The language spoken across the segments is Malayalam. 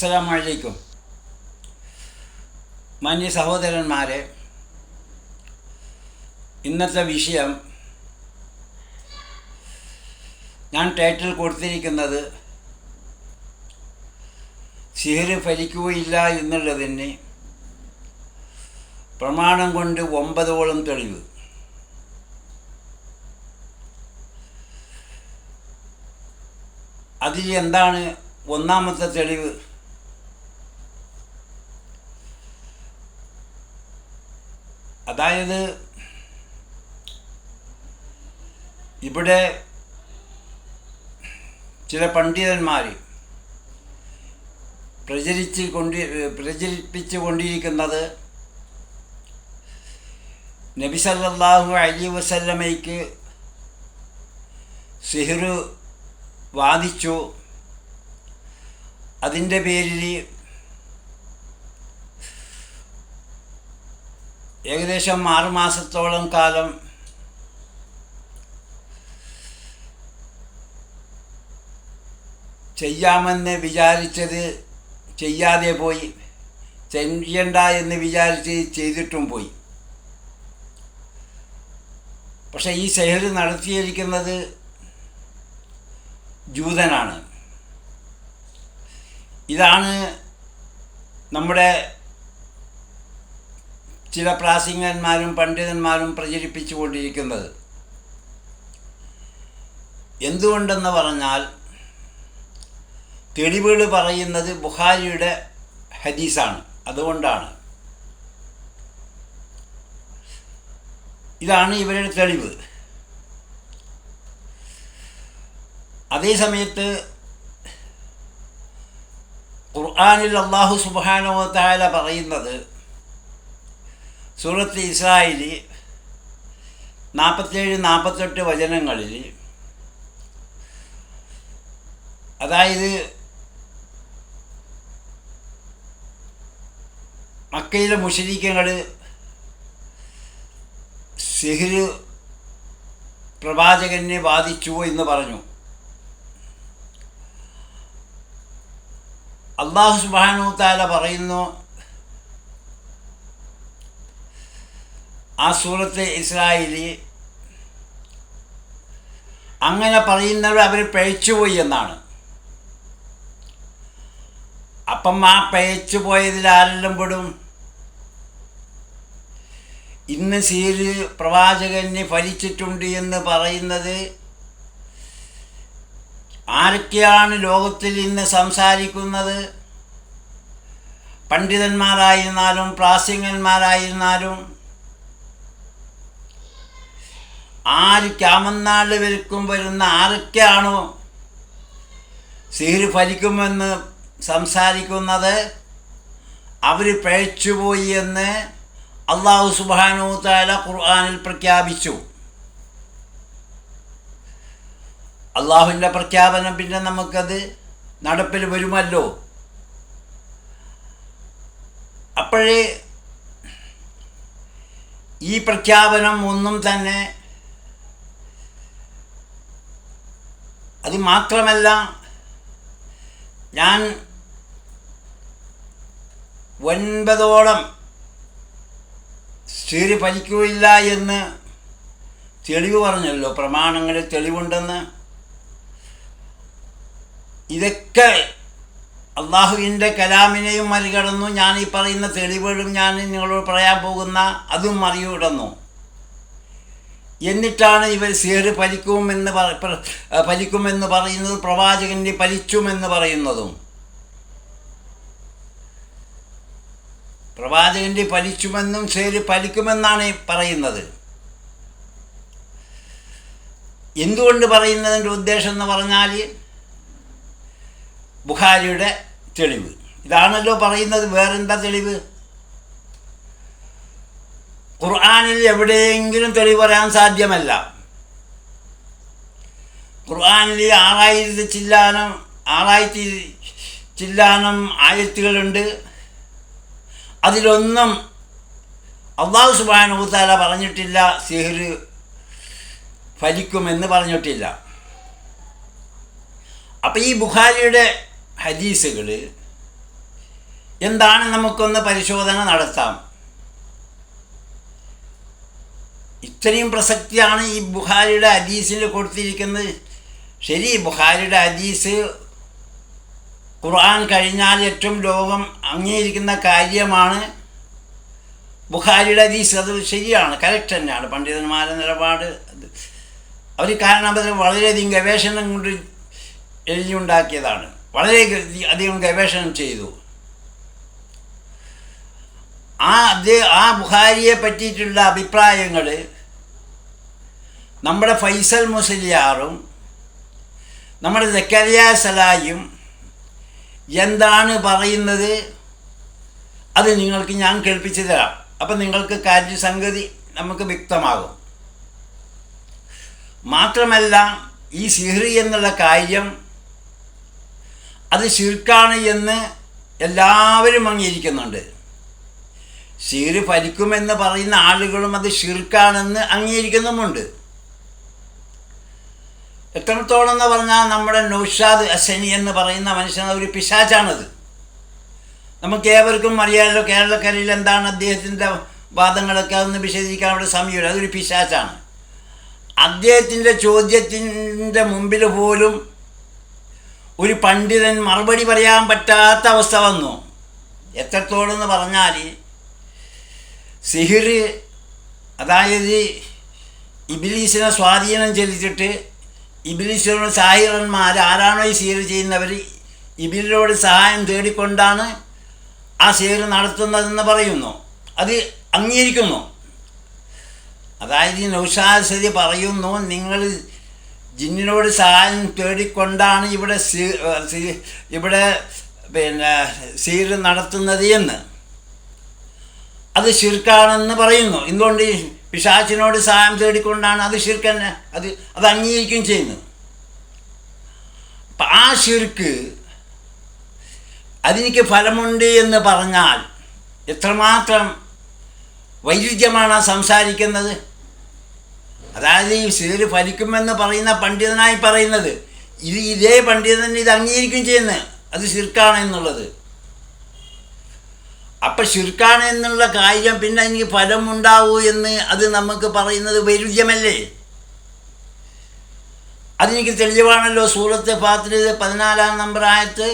അസ്സലാമലൈക്കും. മാന്യ സഹോദരന്മാരെ ഇന്നത്തെ വിഷയം ഞാൻ ടൈറ്റിൽ കൊടുത്തിരിക്കുന്നത് സിഹര് ഫലിക്കുകയില്ല എന്നുള്ളതിന് പ്രമാണം കൊണ്ട് ഒമ്പതോളം തെളിവ്. അതിൽ എന്താണ് ഒന്നാമത്തെ തെളിവ്? അതായത് ഇവിടെ ചില പണ്ഡിതന്മാർ പ്രചരിച്ച് കൊണ്ടി പ്രചരിപ്പിച്ചു കൊണ്ടിരിക്കുന്നത് നബി സല്ലല്ലാഹു അലൈഹി വസല്ലമയ്ക്ക് സിഹ്റു വാദിച്ചു. അതിന്റെ പേരിൽ ഏകദേശം ആറുമാസത്തോളം കാലം ചെയ്യാമെന്ന് വിചാരിച്ചത് ചെയ്യാതെ പോയി ചെയ്യണ്ട എന്ന് വിചാരിച്ച് ചെയ്തിട്ടും പോയി. പക്ഷേ ഈ സെഹൽ നടത്തിയിരിക്കുന്നത് ജൂതനാണ്. ഇതാണ് നമ്മുടെ ചില പ്രാസംഗന്മാരും പണ്ഡിതന്മാരും പ്രചരിപ്പിച്ചു കൊണ്ടിരിക്കുന്നത് എന്തുകൊണ്ടെന്ന് പറഞ്ഞാൽ തെളിവുകൾ പറയുന്നത് ബുഹാരിയുടെ ഹദീസാണ്. അതുകൊണ്ടാണ്. ഇതാണ് ഇവരുടെ തെളിവ്. അതേസമയത്ത് ഖുർആാനിൽ അള്ളാഹു സുബാനോ താല പറയുന്നത് സൂറത്ത് ഇസ്രായേലി നാൽപ്പത്തേഴ് നാൽപ്പത്തെട്ട് വചനങ്ങളിൽ അതായത് മക്കയിലെ മുഷരിക്കങ്ങൾ സിഹിര് പ്രവാചകനെ ബാധിച്ചു എന്ന് പറഞ്ഞു. അള്ളാഹു സുബാനു താല പറയുന്നു ആ സൂറത്ത് ഇസ്രായേലി അങ്ങനെ പറയുന്നവർ അവർ പഴിച്ചുപോയി എന്നാണ്. അപ്പം ആ പയച്ചു പോയതിൽ ആരെല്ലാം പെടും? ഇന്ന് സീര് പ്രവാചകന് ഫലിച്ചിട്ടുണ്ട് എന്ന് പറയുന്നത് ആരൊക്കെയാണ് ലോകത്തിൽ ഇന്ന് സംസാരിക്കുന്നത്? പണ്ഡിതന്മാരായിരുന്നാലും പ്രാസ്യങ്ങന്മാരായിരുന്നാലും ആര് ക്യാമന്നാൾ വിൽക്കും വരുന്ന ആരൊക്കെയാണോ സിഹിർ ഫലിക്കുമെന്ന് സംസാരിക്കുന്നത് അവർ പഴച്ചുപോയി എന്ന് അള്ളാഹു സുബാനു താല ഖുർആാനിൽ പ്രഖ്യാപിച്ചു. അള്ളാഹുവിന്റെ പ്രഖ്യാപനം പിന്നെ നമുക്കത് നടപ്പിൽ വരുമല്ലോ. അപ്പോഴേ ഈ പ്രഖ്യാപനം ഒന്നും തന്നെ അത് മാത്രമല്ല ഞാൻ ഒൻപതോളം സ്ഥിതി ഫലിക്കുകയില്ല എന്ന് തെളിവ് പറഞ്ഞല്ലോ പ്രമാണങ്ങളിൽ തെളിവുണ്ടെന്ന്. ഇതൊക്കെ അള്ളാഹുവിന്റെ കലാമിനെയും മറികടന്നു. ഞാൻ ഈ പറയുന്ന തെളിവുകളും ഞാൻ നിങ്ങളോട് പറയാൻ പോകുന്ന അതും മറികടന്നു. എന്നിട്ടാണ് ഇവർ സേറ് ഫലിക്കുമെന്ന് ഫലിക്കുമെന്ന് പറയുന്നത് പ്രവാചകന്റെ ഫലിച്ചുമെന്ന് പറയുന്നതും. പ്രവാചകന്റെ പലിച്ചുമെന്നും സേര് പലിക്കുമെന്നാണ് പറയുന്നത്. എന്തുകൊണ്ട് പറയുന്നതിന്റെ ഉദ്ദേശം എന്ന് പറഞ്ഞാൽ ബുഖാരിയുടെ തെളിവ്. ഇതാണല്ലോ പറയുന്നത് വേറെന്താ തെളിവ്? ഖുർആാനിൽ എവിടെയെങ്കിലും തെളിവ് പറയാൻ സാധ്യമല്ല. ഖുർആാനിൽ ആറായിരത്തി ചില്ലാനം ആറായിരത്തി ചില്ലാനം ആയത്തുകളുണ്ട്. അതിലൊന്നും അള്ളാഹു സുബാനുത്താല പറഞ്ഞിട്ടില്ല സിഹിർ ഫലിക്കുമെന്ന് പറഞ്ഞിട്ടില്ല. അപ്പം ഈ ബുഖാരിയുടെ ഹദീസുകൾ എന്താണ് നമുക്കൊന്ന് പരിശോധന നടത്താം? ഇത്രയും പ്രസക്തിയാണ് ഈ ബുഹാരിയുടെ ഹദീസിൽ കൊടുത്തിരിക്കുന്നത്. ശരി ബുഹാരിയുടെ അദീസ് ഖുർആൻ കഴിഞ്ഞാൽ ഏറ്റവും ലോകം അംഗീകരിക്കുന്ന കാര്യമാണ്. ബുഹാരിയുടെ ഹദീസ് അത് ശരിയാണ് കറക്റ്റ് തന്നെയാണ്. പണ്ഡിതന്മാരുടെ നിലപാട് അവർ കാരണം അവർ വളരെയധികം ഗവേഷണം കൊണ്ട് എഴുതിയുണ്ടാക്കിയതാണ്. വളരെ അധികം ഗവേഷണം ചെയ്തു. ആ അത് ആ ബുഹാരിയെ പറ്റിയിട്ടുള്ള അഭിപ്രായങ്ങൾ നമ്മുടെ ഫൈസൽ മുസലിയാറും നമ്മുടെ ജക്കരിയ സലായും എന്താണ് പറയുന്നത് അത് നിങ്ങൾക്ക് ഞാൻ കേൾപ്പിച്ചു തരാം. അപ്പം നിങ്ങൾക്ക് കാര്യസംഗതി നമുക്ക് വ്യക്തമാകും. മാത്രമല്ല ഈ സിഹ്രി എന്നുള്ള കാര്യം അത് ശിർക്കാണ് എന്ന് എല്ലാവരും അംഗീകരിക്കുന്നുണ്ട്. ഷീറ് ഫലിക്കുമെന്ന് പറയുന്ന ആളുകളും അത് ഷിർക്കാണെന്ന് അംഗീകരിക്കുന്നുമുണ്ട്. എത്രത്തോളം എന്ന് പറഞ്ഞാൽ നമ്മുടെ നൗഷാദ് അസനി എന്ന് പറയുന്ന മനുഷ്യൻ ഒരു പിശാച്ചാണത് നമുക്ക് ഏവർക്കും അറിയാമല്ലോ കേരളക്കരയിൽ എന്താണ് അദ്ദേഹത്തിന്റെ വാദങ്ങളൊക്കെ അതൊന്ന് വിശദീകരിക്കാൻ അവിടെ സമയമില്ല. അതൊരു പിശാച്ചാണ് അദ്ദേഹത്തിന്റെ ചോദ്യത്തിന്റെ മുമ്പിൽ പോലും ഒരു പണ്ഡിതൻ മറുപടി പറയാൻ പറ്റാത്ത അവസ്ഥ വന്നു. എത്രത്തോളം എന്ന് പറഞ്ഞാൽ സിഹിർ അതായത് ഇബിലീസിനെ സ്വാധീനം ചെലുത്തിട്ട് ഇബിലീസിനോട് സാഹിറന്മാർ ആരാണോ ഈ സിഹിർ ചെയ്യുന്നവർ ഇബിലിനോട് സഹായം തേടിക്കൊണ്ടാണ് ആ സിഹിർ നടത്തുന്നതെന്ന് പറയുന്നു. അത് അംഗീകരിക്കുന്നു. അതായത് നൗഷാസരി പറയുന്നു നിങ്ങൾ ജിന്നിനോട് സഹായം തേടിക്കൊണ്ടാണ് ഇവിടെ സി- ഇവിടെ പിന്നെ സീർ നടത്തുന്നത് എന്ന്. അത് ശിർക്കാണെന്ന് പറയുന്നു. എന്തുകൊണ്ട് ഈ പിശാച്ചിനോട് സഹായം തേടിക്കൊണ്ടാണ് അത് ഷിർക്ക് തന്നെ അത് അത് അംഗീകരിക്കുകയും ചെയ്യുന്നത്? അപ്പം ആ ശിർക്ക് അതിനിക്ക് ഫലമുണ്ട് എന്ന് പറഞ്ഞാൽ എത്രമാത്രം വൈരുദ്ധ്യമാണ് ആ സംസാരിക്കുന്നത്? അതായത് ഈ സീര് ഫലിക്കുമെന്ന് പറയുന്ന പണ്ഡിതനായി പറയുന്നത് ഇത് ഇതേ പണ്ഡിതൻ ഇത് അംഗീകരിക്കുകയും ചെയ്യുന്നത് അത് ശിർക്കാണ് എന്നുള്ളത്. അപ്പം ശുർക്കാണ് എന്നുള്ള കാര്യം പിന്നെ എനിക്ക് ഫലമുണ്ടാവൂ എന്ന് അത് നമുക്ക് പറയുന്നത് വൈരുദ്ധ്യമല്ലേ? അതെനിക്ക് തെളിവാണല്ലോ സൂറത്ത് ഫാത്തിൽ പതിനാലാം നമ്പർ ആയത്ത്.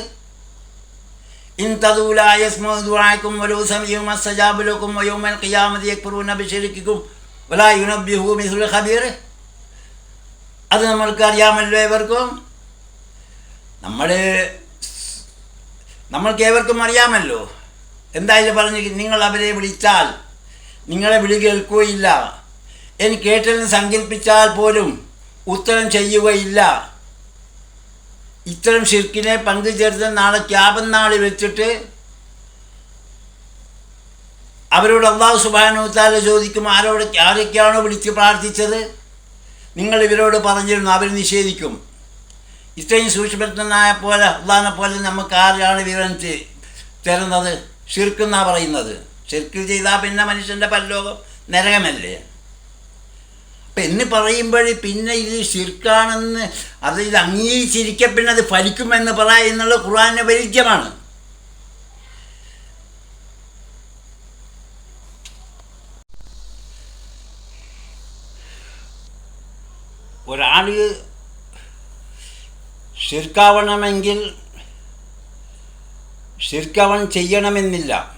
ഇൻ തതുലായും വലൂ സമയവും അസ്സജാബുലക്കും വയോമൻ ഖിയാമതി യക്ഫുറൂന ബിശിർക്കിക്കും വലാ യുനബ്ബിഹു ഖബീർ. അത് നമ്മൾക്ക് അറിയാമല്ലോ ഏവർക്കും. നമ്മൾ നമ്മൾക്ക് ഏവർക്കും അറിയാമല്ലോ. എന്തായാലും പറഞ്ഞു നിങ്ങൾ അവരെ വിളിച്ചാൽ നിങ്ങളെ വിളി കേൾക്കുകയില്ല. എനിക്ക് കേട്ടെന്ന് സങ്കല്പിച്ചാൽ പോലും ഉത്തരം ചെയ്യുകയില്ല. ഇത്തരം ഷിർക്കിനെ പങ്കുചേർത്ത് നാളെ ക്യാബൻ നാളെ വെച്ചിട്ട് അവരോട് അള്ളാഹു സുബാനുത്താല ചോദിക്കും ആരോട് ആരൊക്കെയാണോ വിളിച്ച് പ്രാർത്ഥിച്ചത്? നിങ്ങൾ ഇവരോട് പറഞ്ഞിരുന്നു അവർ നിഷേധിക്കും. ഇത്രയും സൂക്ഷ്മനായ പോലെ അള്ളാഹിനെ പോലെ നമുക്ക് ആരാണ് വിവരം തരുന്നത്? ഷിർക്കെന്നാ പറയുന്നത്. ഷിർക്ക് ചെയ്താൽ പിന്നെ മനുഷ്യന്റെ പരലോകം നരകമല്ലേ? അപ്പം എന്ന് പറയുമ്പോൾ പിന്നെ ഇത് ഷിർക്കാണെന്ന് അത് ഇത് അംഗീകരിച്ചിരിക്കെ പിന്നെ അത് ഫലിക്കുമെന്ന് പറയുന്നുള്ള ഖുർആാന്റെ വൈരുദ്ധ്യമാണ് ഒരാൾ ഷിർക്കാവണമെങ്കിൽ ഷിർക്കവൻ ചെയ്യണമെന്നില്ല.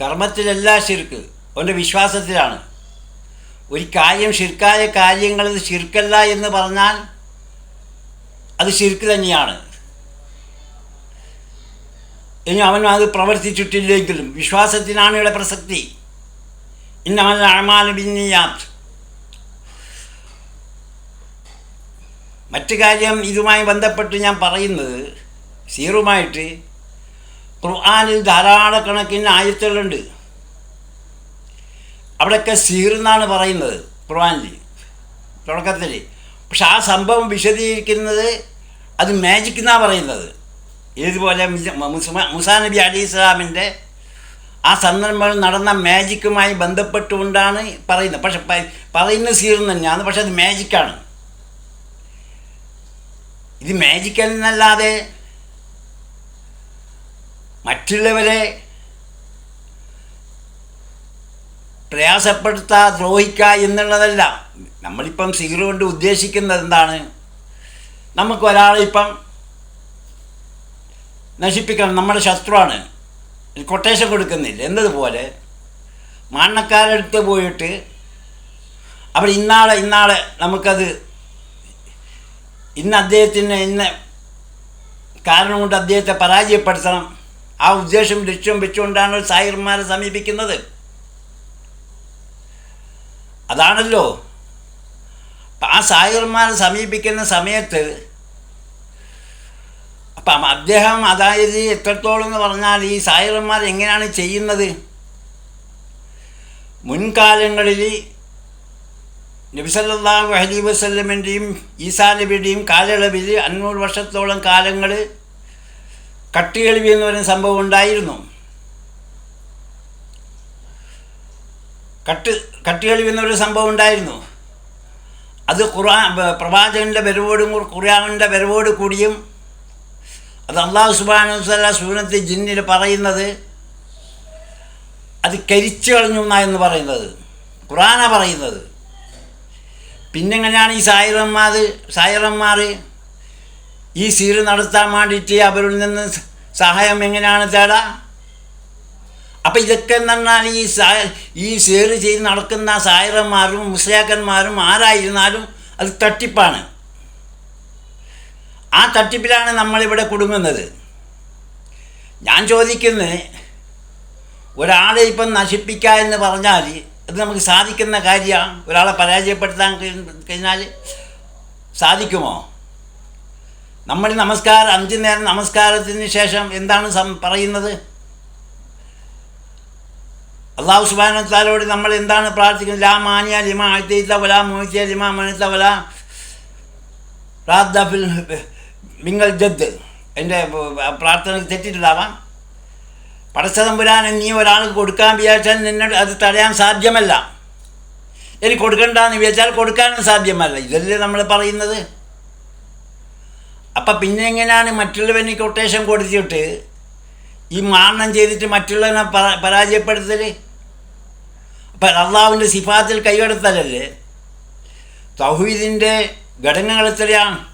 കർമ്മത്തിലല്ല ഷിർക്ക് അവന്റെ വിശ്വാസത്തിലാണ്. ഒരു കാര്യം ഷിർക്കായ കാര്യങ്ങൾ ഇത് ഷിർക്കല്ല എന്ന് പറഞ്ഞാൽ അത് ഷിർക്ക് തന്നെയാണ്. ഇനി അവൻ അത് പ്രവർത്തിച്ചിട്ടില്ലെങ്കിലും വിശ്വാസത്തിനാണ് ഇവിടെ പ്രസക്തി. ഇന്നമൽ അമാൽ ബിന്നിയാത്ത്. മറ്റു കാര്യം ഇതുമായി ബന്ധപ്പെട്ട് ഞാൻ പറയുന്നത് സീറുമായിട്ട് ഖുർആാനിൽ ധാരാളക്കണക്കിന് ആയത്തുകളുണ്ട്. അവിടെയൊക്കെ സീർ എന്നാണ് പറയുന്നത് ഖുർആാനിൽ തുടക്കത്തിൽ പക്ഷെ ആ സംഭവം വിശദീകരിക്കുന്നത് അത് മാജിക് എന്നാണ് പറയുന്നത്. ഏതുപോലെ മിസ- നബി അലി ഇസ്ലാമിന്റെ ആ സന്ദർഭങ്ങൾ നടന്ന മാജിക്കുമായി ബന്ധപ്പെട്ടുകൊണ്ടാണ് പറയുന്നത്. പക്ഷെ പറയുന്ന സീർ തന്നെയാണ് പക്ഷെ അത് മാജിക്കാണ് ഇത് മാജിക്കൽ എന്നല്ലാതെ മറ്റുള്ളവരെ പ്രയാസപ്പെടുത്തുക ദ്രോഹിക്കുക എന്നുള്ളതല്ല. നമ്മളിപ്പം സീറോ കൊണ്ട് ഉദ്ദേശിക്കുന്നത് എന്താണ്? നമുക്ക് ഒരാളെ ഇപ്പം നശിപ്പിക്കണം നമ്മുടെ ശത്രുവാണ്. കൊട്ടേഷൻ കൊടുക്കുന്നില്ല. എന്നതുപോലെ മണ്ണക്കാരടുത്ത് പോയിട്ട് അവിടെ ഇന്നാളെ ഇന്നാളെ നമുക്കത് ഇന്ന് അദ്ദേഹത്തിന് ഇന്ന് കാരണം കൊണ്ട് അദ്ദേഹത്തെ പരാജയപ്പെടുത്തണം. ആ ഉദ്ദേശം ലക്ഷ്യം വെച്ചുകൊണ്ടാണ് സായിർമാരെ സമീപിക്കുന്നത്. അതാണല്ലോ. ആ സായിർമാരെ സമീപിക്കുന്ന സമയത്ത് അപ്പം അദ്ദേഹം അതായത് എത്രത്തോളം എന്ന് പറഞ്ഞാൽ ഈ സായിർമാർ എങ്ങനെയാണ് ചെയ്യുന്നത്? മുൻകാലങ്ങളിൽ നബിസല്ലാഹു അലി വസ്ല്ലമിന്റെയും ഈസാ നബിയുടെയും കാലയളവിൽ അഞ്ഞൂറ് വർഷത്തോളം കാലങ്ങൾ കട്ടുകേൾവി എന്ന് പറയുന്ന സംഭവം ഉണ്ടായിരുന്നു. കട്ട് കട്ടുകേൾവി എന്നൊരു സംഭവം ഉണ്ടായിരുന്നു. അത് ഖുർആൻ പ്രവാചകന്റെ വരവോടും ഖുർആാനിന്റെ വരവോട് കൂടിയും അത് അള്ളാഹു സുബാനുസല സൂനത്ത് ജിന്നിൽ പറയുന്നത് അത് കരിച്ചു കളഞ്ഞു എന്ന് പറയുന്നത്. ഖുറാന പറയുന്നത്. പിന്നെങ്ങനെയാണ് ഈ സായിറന്മാർ സായിറന്മാർ ഈ സീറ് നടത്താൻ വേണ്ടിയിട്ട് അവരിൽ നിന്ന് സഹായം എങ്ങനെയാണ് തേടാ? അപ്പം ഇതൊക്കെ എന്ന് പറഞ്ഞാൽ ഈ സാ ഈ സേറ് ചെയ്ത് നടക്കുന്ന സായിറന്മാരും മുസ്ലിയാക്കന്മാരും ആരായിരുന്നാലും അത് തട്ടിപ്പാണ്. ആ തട്ടിപ്പിലാണ് നമ്മളിവിടെ കുടുങ്ങുന്നത്. ഞാൻ ചോദിക്കുന്നത് ഒരാളെ ഇപ്പം നശിപ്പിക്കുക എന്ന് പറഞ്ഞാൽ അത് നമുക്ക് സാധിക്കുന്ന കാര്യമാണ്. ഒരാളെ പരാജയപ്പെടുത്താൻ കഴിഞ്ഞാൽ സാധിക്കുമോ? നമ്മൾ നമസ്കാരം അഞ്ചു നേരം നമസ്കാരത്തിന് ശേഷം എന്താണ് സം പറയുന്നത്? അള്ളാഹു സുബാനത്താലോട് നമ്മൾ എന്താണ് പ്രാർത്ഥിക്കുന്നത്? ലാ മാനിയ ലിമ ആഴ്ത്തീത്ത വല ലിമ മനുത്ത വല റാദ്ദഫിൽ ജദ്. എന്റെ പ്രാർത്ഥന തെറ്റിട്ടുണ്ടാവാം. പടച്ചതമ്പുരാൻ നീ ഒരാൾക്ക് കൊടുക്കാൻ വിചാരിച്ചാൽ നിന്നോട് അത് തടയാൻ സാധ്യമല്ല. എനിക്ക് കൊടുക്കണ്ടെന്ന് വിചാരിച്ചാൽ കൊടുക്കാനും സാധ്യമല്ല. ഇതല്ലേ നമ്മൾ പറയുന്നത്? അപ്പം പിന്നെ എങ്ങനെയാണ് മറ്റുള്ളവനെ കൊട്ടേഷൻ കൊടുത്തിട്ട്? ഈ മാരണം ചെയ്തിട്ട് മറ്റുള്ളവനെ പരാ- പരാജയപ്പെടുത്തൽ അപ്പം അള്ളാഹുവിന്റെ സിഫാത്തിൽ കൈകടത്തലല്ലേ? തൗഹീദിന്റെ ഘടകങ്ങൾ എത്രയാണ്?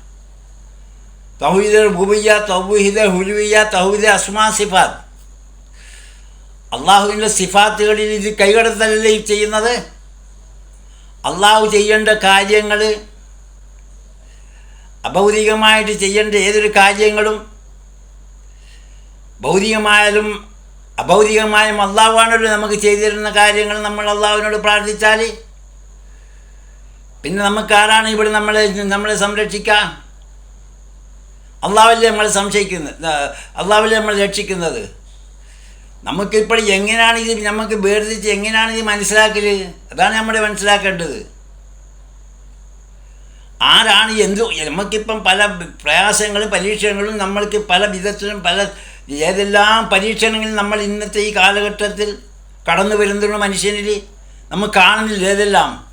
തൗഹീദ് ഭൂബിയ തൗഹീദ് ഹുലുവിയ തൗഹീദ് അസ്മാ സിഫാത്ത്. അള്ളാഹുവിന്റെ സിഫാത്തുകളിൽ ഇത് കൈകടത്തലല്ലേ ചെയ്യുന്നത്? അള്ളാഹു ചെയ്യേണ്ട കാര്യങ്ങൾ അഭൗതികമായിട്ട് ചെയ്യേണ്ട ഏതൊരു കാര്യങ്ങളും ഭൗതികമായാലും അഭൗതികമായും അള്ളാഹുവാണല്ലോ നമുക്ക് ചെയ്തിരുന്ന കാര്യങ്ങൾ നമ്മൾ അള്ളാഹുവിനോട് പ്രാർത്ഥിച്ചാൽ പിന്നെ നമുക്ക് ആരാണ് ഇവിടെ നമ്മളെ നമ്മളെ സംരക്ഷിക്കുക അള്ളാവല്ലേ നമ്മളെ സംശയിക്കുന്നത് അള്ളാവല്ലേ നമ്മളെ രക്ഷിക്കുന്നത്? നമുക്കിപ്പോൾ എങ്ങനെയാണ് ഇത് നമുക്ക് വേർതിരിച്ച് എങ്ങനെയാണ് ഇത് മനസ്സിലാക്കൽ അതാണ് നമ്മൾ മനസ്സിലാക്കേണ്ടത്. ആരാണ് എന്ത് നമുക്കിപ്പം പല പ്രയാസങ്ങളും പരീക്ഷണങ്ങളും നമ്മൾക്ക് പല വിധത്തിലും പല ഏതെല്ലാം പരീക്ഷണങ്ങളും നമ്മൾ ഇന്നത്തെ ഈ കാലഘട്ടത്തിൽ കടന്നു വരുന്നുള്ള മനുഷ്യനിൽ. നമുക്ക് കാണുന്നില്ല ഏതെല്ലാം.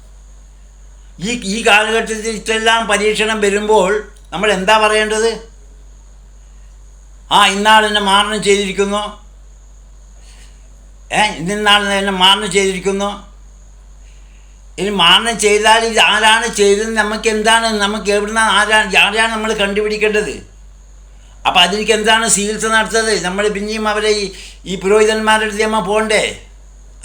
ഈ ഈ കാലഘട്ടത്തിൽ ഇത്രയെല്ലാം പരീക്ഷണം വരുമ്പോൾ നമ്മൾ എന്താ പറയേണ്ടത്? ആ ഇന്നാൾ എന്നെ മാരണം ചെയ്തിരിക്കുന്നു. ഏ ഇന്നാൾ എന്നെ മാരണം ചെയ്തിരിക്കുന്നു. ഇനി മാരണം ചെയ്താൽ ഇത് ആരാണ് ചെയ്തത്? നമുക്ക് എന്താണ്? നമുക്ക് എവിടുന്ന ആരാണ് ആരെയാണ് നമ്മൾ കണ്ടുപിടിക്കേണ്ടത്? അപ്പോൾ അതിലേക്ക് എന്താണ് ചികിത്സ നടത്തത് നമ്മൾ പിന്നെയും അവരെ ഈ പുരോഹിതന്മാരുടെ നമ്മൾ പോകണ്ടേ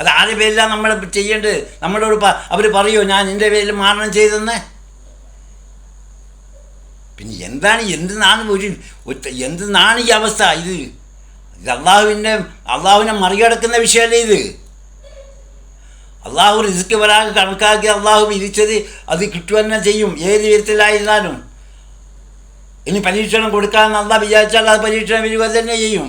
അത് ആരുടെ പേരിലാണ് നമ്മൾ ചെയ്യേണ്ടത്? നമ്മളോട് അവർ പറയുമോ ഞാൻ എന്റെ പേരിൽ മാരണം ചെയ്തെന്ന്? പിന്നെ എന്താണ് എന്തിനാണ് ഒരു എന്തിനാണ് ഈ അവസ്ഥ ഇത്? ഇത് അള്ളാഹുവിന്റെ അള്ളാഹുവിനെ മറികടക്കുന്ന വിഷയമല്ലേ ഇത്? അള്ളാഹു റിസ്ക് വരാൻ കണക്കാക്കി അള്ളാഹു വിരിച്ചത് അത് കിട്ടുക ചെയ്യും. ഏത് വിധത്തിലായിരുന്നാലും. ഇനി പരീക്ഷണം കൊടുക്കാമെന്ന് അള്ളാഹ് വിചാരിച്ചാൽ അത് പരീക്ഷണം വരിക തന്നെ ചെയ്യും.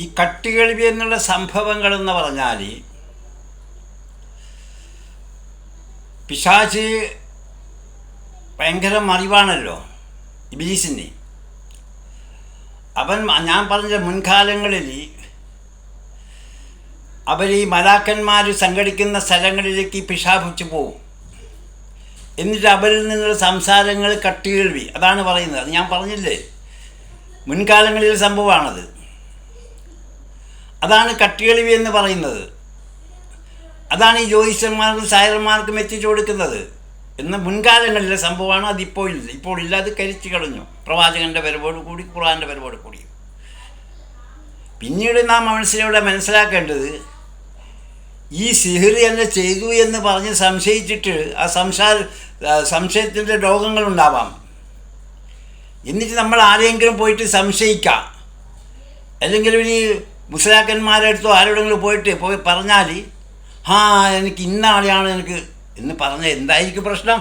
ഈ കട്ടികളിവി എന്നുള്ള സംഭവങ്ങൾ എന്ന് പറഞ്ഞാൽ പിശാച്ച് ഭയങ്കര മറിവാണല്ലോ ഇബീസിന് അവൻ ഞാൻ പറഞ്ഞ മുൻകാലങ്ങളിൽ അവർ ഈ മലാക്കന്മാർ സംഘടിക്കുന്ന സ്ഥലങ്ങളിലേക്ക് ഈ പിശാപിച്ചു പോവും. എന്നിട്ട് അവരിൽ നിന്നുള്ള സംസാരങ്ങൾ കട്ടികേൾവി അതാണ് പറയുന്നത്. അത് ഞാൻ പറഞ്ഞില്ലേ? മുൻകാലങ്ങളിൽ സംഭവമാണത്. അതാണ് കട്ടികേൾവി എന്ന് പറയുന്നത്. അതാണ് ഈ ജ്യോതിഷന്മാർക്കും സായർമാർക്കും എത്തിച്ചു കൊടുക്കുന്നത്. എന്ന മുൻകാലങ്ങളിലെ സംഭവമാണ് അതിപ്പോൾ ഇല്ല. ഇപ്പോൾ ഇല്ല അത് കരിച്ചു കളഞ്ഞു. പ്രവാചകന്റെ വരവോട് കൂടി ഖുർആാന്റെ വരവോട് കൂടി. പിന്നീട് നാം മനസ്സിലൂടെ മനസ്സിലാക്കേണ്ടത് ഈ സിഹിർ എന്നെ ചെയ്തു എന്ന് പറഞ്ഞ് സംശയിച്ചിട്ട് ആ സംശയ സംശയത്തിന്റെ രോഗങ്ങളുണ്ടാവാം എന്നിട്ട് നമ്മൾ ആരെങ്കിലും പോയിട്ട് സംശയിക്കാം. അല്ലെങ്കിൽ ഇനി മുസ്ലാക്കന്മാരെ അടുത്തോ ആരോടെങ്കിലും പോയിട്ട് പോയി പറഞ്ഞാൽ ആ എനിക്ക് ഇന്ന ആളെയാണ് എനിക്ക് എന്ന് പറഞ്ഞ എന്തായിരിക്കും പ്രശ്നം?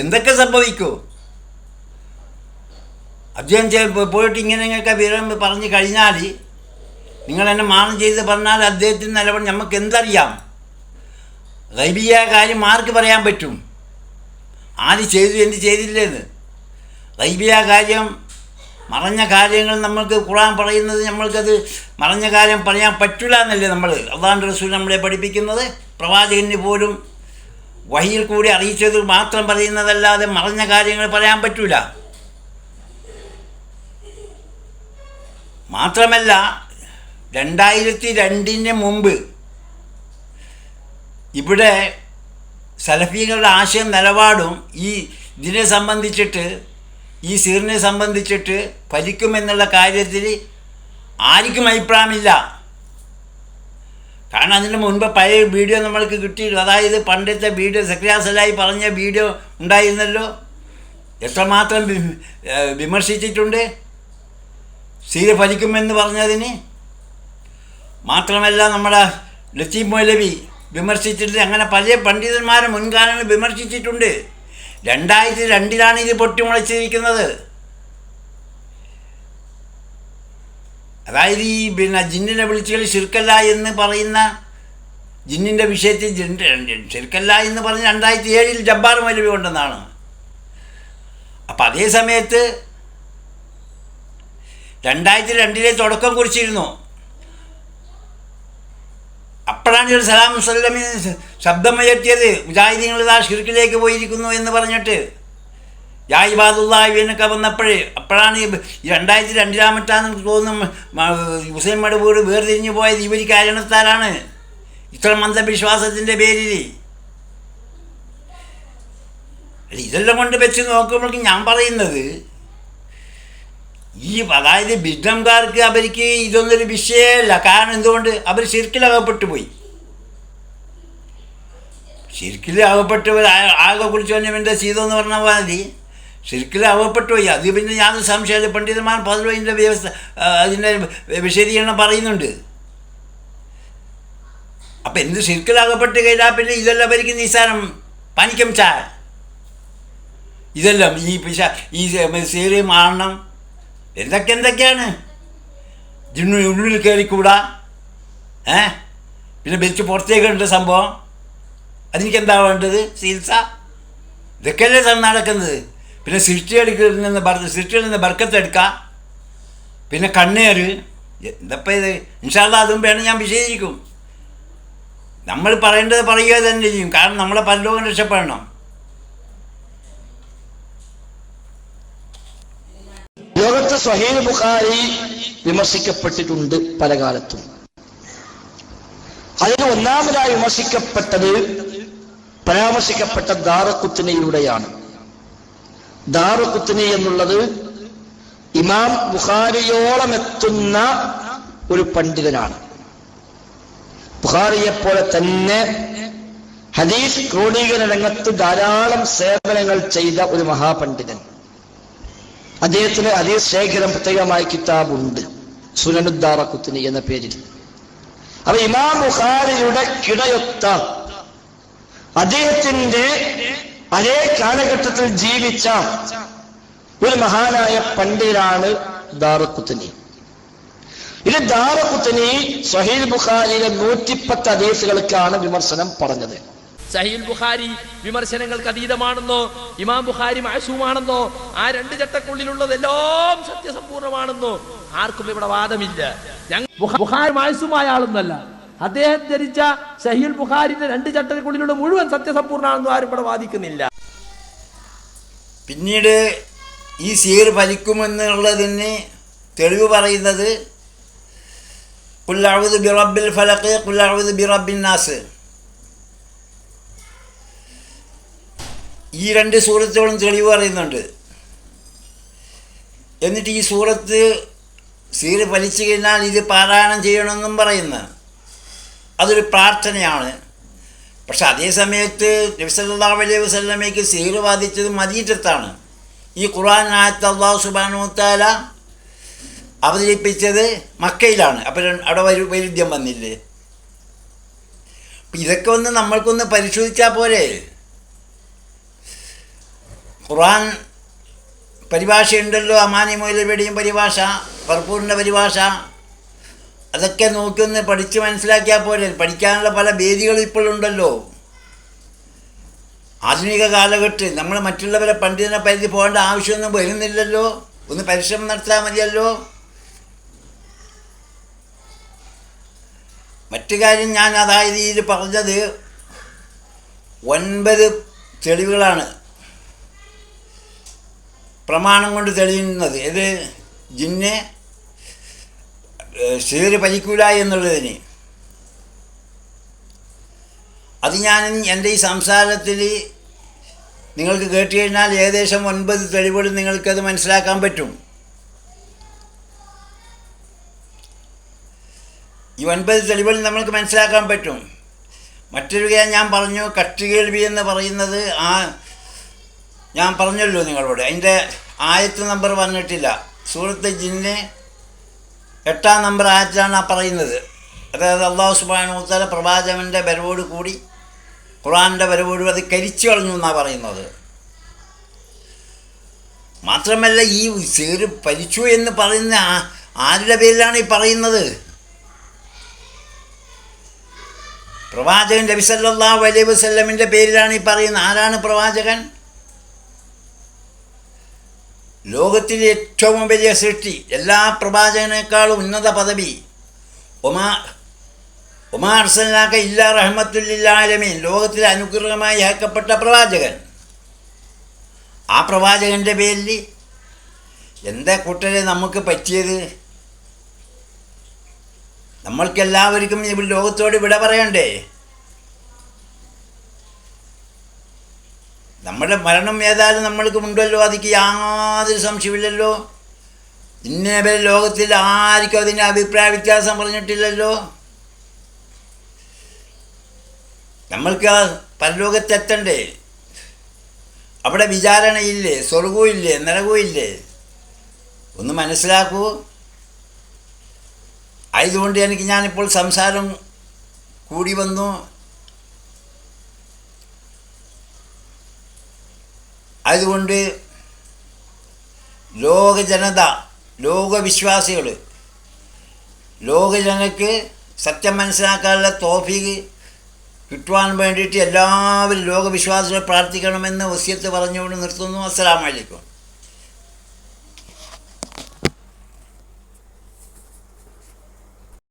എന്തൊക്കെ സംഭവിക്കൂ? അദ്ദേഹം പോയിട്ട് പോയിട്ട് നിങ്ങൾക്ക് വിവരം പറഞ്ഞു കഴിഞ്ഞാൽ നിങ്ങൾ എന്നെ മാനം ചെയ്ത് പറഞ്ഞാൽ അദ്ദേഹത്തിന് നിലപാട് നമുക്ക് എന്തറിയാം? റൈബിയ കാര്യം ആർക്ക് പറയാൻ പറ്റും? ആര് ചെയ്തു എന്ത് ചെയ്തില്ലേന്ന്? റൈബിയ കാര്യം മറഞ്ഞ കാര്യങ്ങൾ നമ്മൾക്ക് ഖുറാൻ പറയുന്നത് നമ്മൾക്കത് മറഞ്ഞ കാര്യം പറയാൻ പറ്റില്ല എന്നല്ലേ നമ്മൾ അള്ളാഹ് റസൂൽ നമ്മളെ പഠിപ്പിക്കുന്നത്? പ്രവാചകന് പോലും വഹിയിൽ കൂടി അറിയിച്ചത് മാത്രം പറയുന്നതല്ലാതെ മറഞ്ഞ കാര്യങ്ങൾ പറയാൻ പറ്റൂല. മാത്രമല്ല രണ്ടായിരത്തി രണ്ടിന് മുമ്പ് ഇവിടെ സലഫികളുടെ ആശയം നിലപാടും ഈ ഇതിനെ സംബന്ധിച്ചിട്ട് ഈ സീറിനെ സംബന്ധിച്ചിട്ട് ഫലിക്കുമെന്നുള്ള കാര്യത്തിൽ ആർക്കും അഭിപ്രായമില്ല. കാരണം അതിന് മുൻപ് പഴയ വീഡിയോ നമ്മൾക്ക് കിട്ടിയിരുന്നു അതായത് പണ്ടത്തെ വീഡിയോ സക്രിയാസലായി പറഞ്ഞ വീഡിയോ ഉണ്ടായിരുന്നല്ലോ. എത്രമാത്രം വിമർശിച്ചിട്ടുണ്ട്? സീര ഫലിക്കുമെന്ന് പറഞ്ഞതിന്? മാത്രമല്ല നമ്മുടെ ലത്തീഫ് മൗലവി വിമർശിച്ചിട്ടുണ്ട്. അങ്ങനെ പല പണ്ഡിതന്മാരെ മുൻകാലങ്ങളിൽ വിമർശിച്ചിട്ടുണ്ട്. രണ്ടായിരത്തി രണ്ടിലാണ് ഇത് പൊട്ടിമുളച്ചിരിക്കുന്നത്. അതായത് ഈ പിന്നെ ജിന്നിനെ വിളിച്ചുകൾ ശിർക്കല്ല എന്ന് പറയുന്ന ജിന്നിന്റെ വിഷയത്തിൽ ജിൻ- എന്ന് പറഞ്ഞ് രണ്ടായിരത്തി ഏഴിൽ ജബ്ബാർ മൗലവി കൊണ്ടെന്നാണ് അപ്പം അതേ സമയത്ത് രണ്ടായിരത്തി രണ്ടിലെ തുടക്കം കുറിച്ചിരുന്നു. അപ്പോഴാണ് ഒരു സലാം സല്ലമി ശബ്ദമുയർത്തിയത് മുജാഹിദീങ്ങൾ ഇതാ ഷിർക്കിലേക്ക് പോയിരിക്കുന്നു എന്ന് പറഞ്ഞിട്ട്. യാ ഇബാദുല്ലാഹിനൊക്കെ വന്നപ്പോഴേ അപ്പോഴാണ് രണ്ടായിരത്തി രണ്ടിലാമറ്റാന്ന് തോന്നുന്നു ഹുസൈൻ ഹുസൈൻ വീട് വേർതിരിഞ്ഞു പോയത് ഇവർ കാരണത്താലാണ് ഇത്ര മന്ദവിശ്വാസത്തിന്റെ പേരിൽ ഇതെല്ലാം കൊണ്ട് വെച്ച് നോക്കുമ്പോഴേക്കും ഞാൻ പറയുന്നത് ഈ അതായത് ബിഡംകാർക്ക് അവർക്ക് ഇതൊന്നൊരു വിഷയമല്ല. കാരണം എന്തുകൊണ്ട്? അവർ ശിർക്കിലകപ്പെട്ടു പോയി. ശിർക്കിൽ അകപ്പെട്ടവർ കുറിച്ച് ആകെ കുളിച്ചവന്റെ എന്ന് പറഞ്ഞ മതി ശിർക്കിൽ ലാഭപ്പെട്ടു പോയി അത് പിന്നെ ഞാൻ സംശയമില്ല. പണ്ഡിതന്മാർ പതിനൊന്നിന്റെ വ്യവസ്ഥ അതിന്റെ വിശദീകരണം പറയുന്നുണ്ട്. അപ്പം എന്ത് ശരിക്കലാകപ്പെട്ട് കഴിഞ്ഞാൽ പിന്നെ ഇതെല്ലാം അവർക്ക് നിസ്സാരം പനിക്കം ചാ. ഇതെല്ലാം ഈ പിശ ഈ സീറി മാറണം എന്തൊക്കെ എന്തൊക്കെയാണ്? ജിണ്ണു ഉള്ളിൽ കയറിക്കൂടാ. ഏ? പിന്നെ വെച്ച് പുറത്തേക്കുണ്ട് സംഭവം. അതെനിക്ക് എന്താ വേണ്ടത്? ചികിത്സ. ഇതൊക്കെയല്ലേ നടക്കുന്നത്? പിന്നെ സൃഷ്ടികളിൽ നിന്ന് ബർ സൃഷ്ടിയിൽ നിന്ന് ബർക്കത്തെടുക്കാം പിന്നെ കണ്ണേറ് എന്തപ്പം ഇത്? ഇൻഷാല്ല അതും വേണം ഞാൻ വിശദീകരിക്കും. നമ്മൾ പറയേണ്ടത് പറയുക തന്നെ ചെയ്യും. കാരണം നമ്മളെ പരലോകം രക്ഷപ്പെടണം. ലോകത്ത് സ്വഹീൽ ബുഖാരി വിമർശിക്കപ്പെട്ടിട്ടുണ്ട് പല കാലത്തും. അതിന് ഒന്നാമതായി വിമർശിക്കപ്പെട്ടത് പരാമർശിക്കപ്പെട്ട ദാറക്കുത്തിനയിലൂടെയാണ്. ദാറുക്കുത്തിനി എന്നുള്ളത് ഇമാം ബുഖാരിയോളം എത്തുന്ന ഒരു പണ്ഡിതനാണ്. ബുഖാരിയെ പോലെ തന്നെ ഹദീസ് ക്രോഡീകരണ രംഗത്ത് ധാരാളം സേവനങ്ങൾ ചെയ്ത ഒരു മഹാപണ്ഡിതൻ. അദ്ദേഹത്തിന് ഹദീസ് ശേഖരം പ്രത്യേകമായ കിതാബുണ്ട്. സുനനുദ്ദാറക്കുത്തിനി എന്ന പേരിൽ. അപ്പൊ ഇമാം ബുഖാരിയുടെ കിടയൊത്ത അദ്ദേഹത്തിന്റെ അതേ കാലഘട്ടത്തിൽ ജീവിച്ച ഒരു മഹാനായ പണ്ഡിതനാണ് ദാറുക്കുത്തനി. ഇത് ദാറുക്കുത്തനി സഹീൽ ബുഖാരിയിലെ നൂറ്റിപ്പത്ത് ഹദീസുകൾക്കാണ് വിമർശനം പറഞ്ഞത്. സഹീൽ ബുഖാരി വിമർശനങ്ങൾക്ക് അതീതമാണെന്നോ ഇമാം ബുഖാരി മാസൂമാണെന്നോ ആ രണ്ട് ചട്ടക്കുള്ളിലുള്ളതെല്ലാം സത്യസമ്പൂർണമാണെന്നോ ആർക്കും ഇവിടെ വാദമില്ല. ബുഖാരി മാസൂമായ ആളൊന്നല്ല. അദ്ദേഹം ധരിച്ച സഹീൽ ബുഖാരിന്റെ രണ്ട് ചട്ടക്കുള്ളിലുള്ള മുഴുവൻ സത്യസമ്പൂർണാണെന്നും ആരും ഇവിടെ വാദിക്കുന്നില്ല. പിന്നീട് ഈ സീർ ഫലിക്കുമെന്നുള്ളതിന് തെളിവ് പറയുന്നത് കുല്ലാവുദ് ബിറബിൽ ഫലക്ക് കുല്ലാവുദ് ബിറബിൻ നാസ്. ഈ രണ്ട് സൂറത്തുകളും തെളിവ് പറയുന്നുണ്ട്. എന്നിട്ട് ഈ സൂറത്ത് സീർ ഫലിച്ചു കഴിഞ്ഞാൽ ഇത് പാരായണം ചെയ്യണമെന്നും പറയുന്നു അതൊരു പ്രാർത്ഥനയാണ്. പക്ഷെ അതേ സമയത്ത് നബിസല്ലാ അലൈഹി വസല്ലമയ്ക്ക് സീർ ബാധിച്ചത് മദീറ്റത്താണ് ഈ ഖുർആൻ ആയത്ത് അള്ളാഹു സുബാനു താല അവതരിപ്പിച്ചത് മക്കയിലാണ്. അപ്പം അവിടെ വൈരു വൈരുദ്ധ്യം വന്നില്ലേ? ഇതൊക്കെ ഒന്ന് നമ്മൾക്കൊന്ന് പരിശോധിച്ചാൽ പോരെ? ഖുർആൻ പരിഭാഷയുണ്ടല്ലോ അമാനി മൊയിലബിയുടെയും പരിഭാഷ ഫർപ്പൂറിന്റെ പരിഭാഷ. അതൊക്കെ നോക്കിയൊന്ന് പഠിച്ച് മനസ്സിലാക്കിയാൽ പോരെ. പഠിക്കാനുള്ള പല വേദികളും ഇപ്പോഴുണ്ടല്ലോ. ആധുനിക കാലഘട്ടത്തിൽ നമ്മൾ മറ്റുള്ളവരെ പണ്ഡിതനെ പരിധി പോകേണ്ട ആവശ്യമൊന്നും വരുന്നില്ലല്ലോ. ഒന്ന് പരിശ്രമം നടത്താൻ മതിയല്ലോ. മറ്റു കാര്യം ഞാൻ അതായത് ഇതിൽ പറഞ്ഞത് ഒൻപത് തെളിവുകളാണ്. പ്രമാണം കൊണ്ട് തെളിയുന്നത്. ഇത് ജിന്നെ ശീറ് പലിക്കൂല എന്നുള്ളതിന്. അത് ഞാൻ എന്റെ ഈ സംസാരത്തിൽ നിങ്ങൾക്ക് കേട്ട് കഴിഞ്ഞാൽ ഏകദേശം ഒൻപത് തെളിവുകൾ നിങ്ങൾക്കത് മനസ്സിലാക്കാൻ പറ്റും. ഈ ഒൻപത് തെളിവുകൾ നമ്മൾക്ക് മനസ്സിലാക്കാൻ പറ്റും. മറ്റൊരു കാര്യം ഞാൻ പറഞ്ഞു കട്ടുകേൾവി എന്ന് പറയുന്നത് ആ ഞാൻ പറഞ്ഞല്ലോ നിങ്ങളോട്. അതിന്റെ ആയത്ത് നമ്പർ പറഞ്ഞിട്ടില്ല സൂറത്ത് ജിന്നെ എട്ടാം നമ്പർ ആയത്തിലാണ് ആ പറയുന്നത്. അതായത് അള്ളാഹു സുബാനുത്തല പ്രവാചകന്റെ വരവോട് കൂടി ഖുറാന്റെ വരവോട് അത് കരിച്ചു കളഞ്ഞു എന്നാണ് പറയുന്നത്. മാത്രമല്ല ഈ സീറ് പരിച്ചു എന്ന് പറയുന്ന ആരുടെ പേരിലാണ് ഈ പറയുന്നത്? പ്രവാചകൻ നബി സല്ലല്ലാഹു അലൈഹി വസല്ലമിന്റെ പേരിലാണ് ഈ പറയുന്നത്. ആരാണ് പ്രവാചകൻ? ലോകത്തിലെ ഏറ്റവും വലിയ സൃഷ്ടി എല്ലാ പ്രവാചകനേക്കാളും ഉന്നത പദവി. ഒമാ ഒമാ അർസലാക്ക ഇല്ലാ റഹ്മത്തുല്ലാലമീൻ ലോകത്തിലെ അനുഗ്രഹമായി അയക്കപ്പെട്ട പ്രവാചകൻ. ആ പ്രവാചകന്റെ പേരിൽ എന്താ കൂട്ടരെ നമുക്ക് പറ്റിയത്? നമ്മൾക്കെല്ലാവർക്കും ഈ ലോകത്തോട് വിട പറയണ്ടേ? നമ്മുടെ മരണം ഏതായാലും നമ്മൾക്ക് ഉണ്ടല്ലോ അതിക്ക് യാതൊരു സംശയമില്ലല്ലോ ഇന്നേ ലോകത്തിൽ ആർക്കും അതിന്റെ അഭിപ്രായ വ്യത്യാസം പറഞ്ഞിട്ടില്ലല്ലോ. നമ്മൾക്ക് ആ പരലോകത്തെത്തണ്ടേ അവിടെ വിചാരണയില്ലേ സ്വർഗവും ഇല്ലേ നരകവും ഇല്ലേ ഒന്ന് മനസ്സിലാക്കൂ. ആയതുകൊണ്ട് എനിക്ക് ഞാനിപ്പോൾ സംസാരം കൂടി വന്നു. അതുകൊണ്ട് ലോകജനത ലോകവിശ്വാസികൾ ലോകജനക്ക് സത്യം മനസ്സിലാക്കാനുള്ള തോഫീക്ക് കിട്ടുവാൻ വേണ്ടിയിട്ട് എല്ലാവരും ലോകവിശ്വാസികൾ പ്രാർത്ഥിക്കണമെന്ന് വസ്യത്ത് പറഞ്ഞുകൊണ്ട് നിർത്തുന്നു. അസ്സലാമലൈക്കും